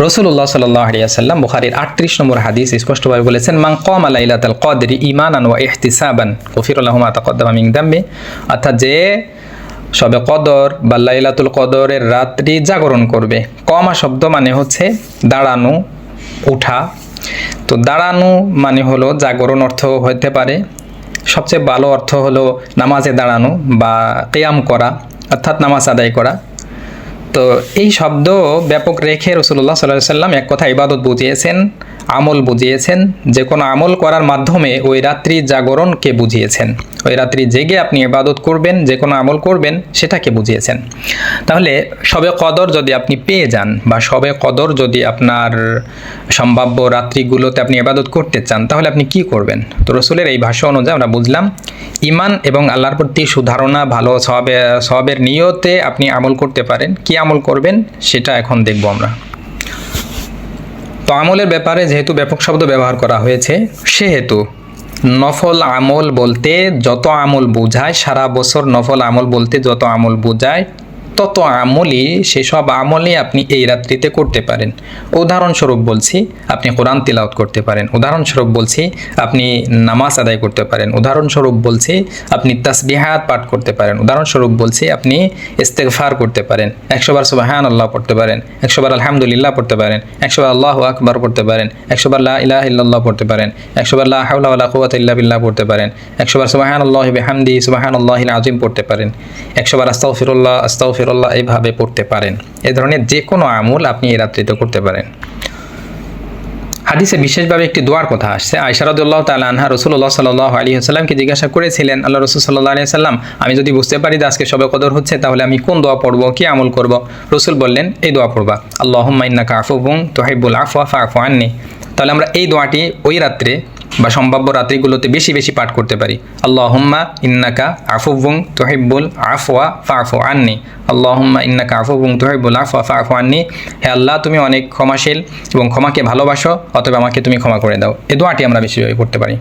রসুল্লাহ সাল্লাহ আলিয়াল্লাম বুখারির আটত্রিশ নম্বর হাদিস স্পষ্টভাবে বলেছেন মাং কম আলাইলাতাল কদরি ইমানান ওয়া ইহতিসাবান গফিরুল্লাহ মা তাকদ্দামা মিন দাম্বি অর্থাৎ যে সবে কদর বা লাইলাতুল কদরের রাত্রি জাগরণ করবে। কমা শব্দ মানে হচ্ছে দাঁড়ানো, উঠা। তো দাঁড়ানো মানে হলো জাগরণ অর্থ হতে পারে, সবচেয়ে ভালো অর্থ হলো নামাজে দাঁড়ানো বা কেয়াম করা, অর্থাৎ নামাজ আদায় করা। তো এই শব্দ ব্যাপক রেখে রসুল্লাহ সাল্লাহ সাল্লাম এক কথা ইবাদত বুঝিয়েছেন। আমল বুঝিয়েছেন। যে কোনো আমল করার মাধ্যমে ওই রাত্রি জাগরণকে বুঝিয়েছেন? ওই রাত্রি জেগে আপনি ইবাদত করবেন যে কোনো আমল করবেন, সেটাকে বুঝিয়েছেন। তাহলে সবে কদর যদি আপনি পেয়ে যান বা সবে কদর যদি আপনার সম্ভাব্য রাত্রিগুলোতে আপনি ইবাদত করতে চান, তাহলে আপনি কি করবেন? তো রসুলের এই ভাষ্য অনুযায়ী আমরা বুঝলাম ইমান এবং আল্লাহর প্রতি সুধারণা, ভালো সবে, সবের নিয়তে আপনি আমল করতে পারেন। কি আমল করবেন? সেটা এখন দেখব আমরা। তো আমলের ব্যাপারে যেহেতু ব্যাপক শব্দ ব্যবহার করা হয়েছে, সেহেতু নফল আমল বলতে যত আমল বোঝায়, সারা বছর নফল আমল বলতে যত আমল বোঝায় তত আমলই সেসব আমলই আপনি এই রাত্রিতে করতে পারেন। উদাহরণস্বরূপ বলছি, আপনি কোরআন তিলাওত করতে পারেন। উদাহরণস্বরূপ বলছি, আপনি নামাজ আদায় করতে পারেন। উদাহরণস্বরূপ বলছি, আপনি তাসবিহাত পাঠ করতে পারেন। উদাহরণস্বরূপ বলছি, আপনি ইস্তেগফার করতে পারেন। একশোবার সুবাহান আল্লাহ পড়তে পারেন। একশোবার আলহামদুলিল্লাহ পড়তে পারেন। একশোবার আল্লাহ আকবার পড়তে পারেন। একশোবার লা ইলাহ পড়তে পারেন। একশোবার লা কুওয়াতা ইল্লা বিল্লাহ পড়তে পারেন। একশোবার সুবাহান আল্লাহ বিহামদি সুবাহান আল্লাহিল আজিম পড়তে পারেন। একশোবার আস্তাগফিরুল্লাহ আস্তাগফিরুল্লাহ এইভাবে পড়তে পারেন। এ ধরনের যে কোনো আমল আপনি এই রাত্রিতে করতে পারেন। হাদিসে বিশেষভাবে একটি দোয়ার কথা আসছে। আয়সারদুল্লাহ তালা আনহা রসুল্লাহ সাল্লাহ আলী সাল্লামকে জিজ্ঞাসা করেছিলেন, আল্লাহ রসুল সাল্লাহ আলী সাল্লাম আমি যদি বুঝতে পারি যে আজকে সবে কদর হচ্ছে, তাহলে আমি কোন দোয়া পড়ব, কি আমল করব? রসুল বললেন, এই দোয়া পড়বা। আল্লাহ মাইন্না তোহাইবুল আফওয়া ফাফু আননি। তাহলে আমরা এই দোয়াটি ওই রাত্রে বা সম্ভাব্য রাত্রিগুলোতে বেশি বেশি পাঠ করতে পারি। আল্লাহ হুম্মা ইন্নাকা আফুবুং তোহিবুল আফওয়া ফাফু আননি। আল্লাহ হুম্মা ইন্নাকা আফুবুং তোহিবুল আফওয়া ফাফু আননি। হে আল্লাহ, তুমি অনেক ক্ষমাশীল এবং ক্ষমাকে ভালোবাসো অথবা আমাকে তুমি ক্ষমা করে দাও। এ দোয়াটি আমরা বেশিভাবে করতে পারি।